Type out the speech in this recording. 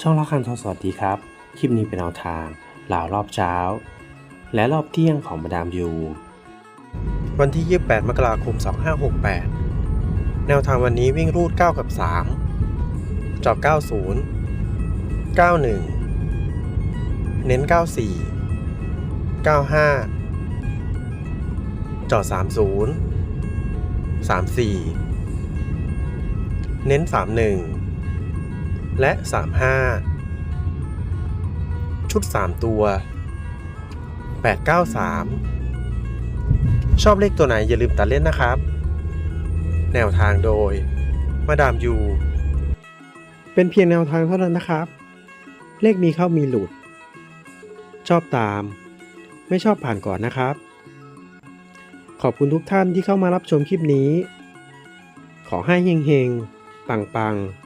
ช่องละคันทองสวัสดีครับ คลิปนี้เป็นแนวทางเหล่ารอบเช้า และรอบเที่ยงของมาดามยูวันที่ 28 มกราคม 2568 แนวทางวันนี้วิ่งรูด 9 กับ 3 จอบ 90 91 เน้น 94 95 จอด 30 34 เน้น 31 และ 35 ชุด 3 ตัว 893 ชอบเลขตัวไหนอย่าลืมตัดเล่นนะครับ แนวทางโดย มาดามยู เป็นเพียงแนวทางเท่านั้นนะครับ เลขมีเข้ามีหลุด ชอบตาม ไม่ชอบผ่านก่อนนะครับ ขอบคุณทุกท่านที่เข้ามารับชมคลิปนี้ ขอให้เฮงๆ ปังๆ